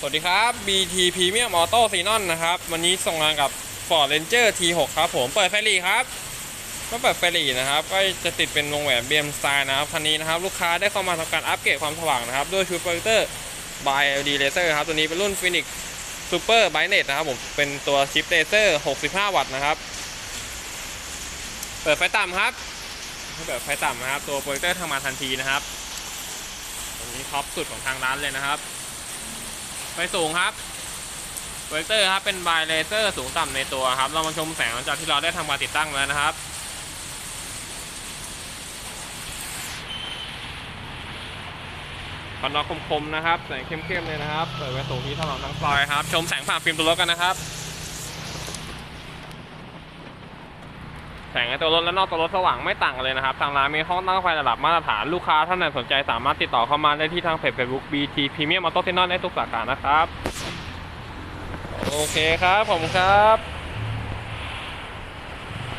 สวัสดีครับ BT Premium Auto Xenon นะครับ วันนี้ส่งงานกับ Ford Ranger T6 ครับผม เปิดไฟหลีครับก็เปิดไฟหลีนะครับ ก็จะติดเป็นวงแหวน BM Style นะครับ คันนี้นะครับ ลูกค้าได้เข้ามาทำการอัปเกรดความสว่างนะครับ ด้วยชุดโปรเจคเตอร์ by LED Laser ครับ ตัวนี้เป็นรุ่น Phoenix Super Brightness นะครับผม เป็นตัวชิปเลเซอร์ 65 วัตต์นะครับ เปิดไฟต่ำครับเปิดไฟต่ำนะครับ ตัวโปรเจคเตอร์ทำงานทันทีนะครับตรงนี้ท็อปสุดของทางร้านเลยนะครับ ไปสูงครับเวกเตอร์ครับเป็นบายเลเซอร์สูงต่ำในตัวครับ เรามาชมแสงหลังจากที่เราได้ทำการติดตั้งแล้วนะครับคอนนอคมๆนะครับ แสงเข้มๆเลยนะครับ เปิดไฟสูงที่ถนนทั้งซอยครับ ชมแสงผ่านฟิล์มตัวรถกันนะครับ สงในตัวรถและนอกตัวรถสว่างไม่ต่างกันเลยนะครับ ทางร้านมีห้องตั้งไฟระดับมาตรฐาน ลูกค้าท่านไหนสนใจสามารถติดต่อเข้ามาได้ที่ทางเพจ Facebook BT Premium Auto Center ได้ทุกสาขานะครับ โอเคครับผมครับ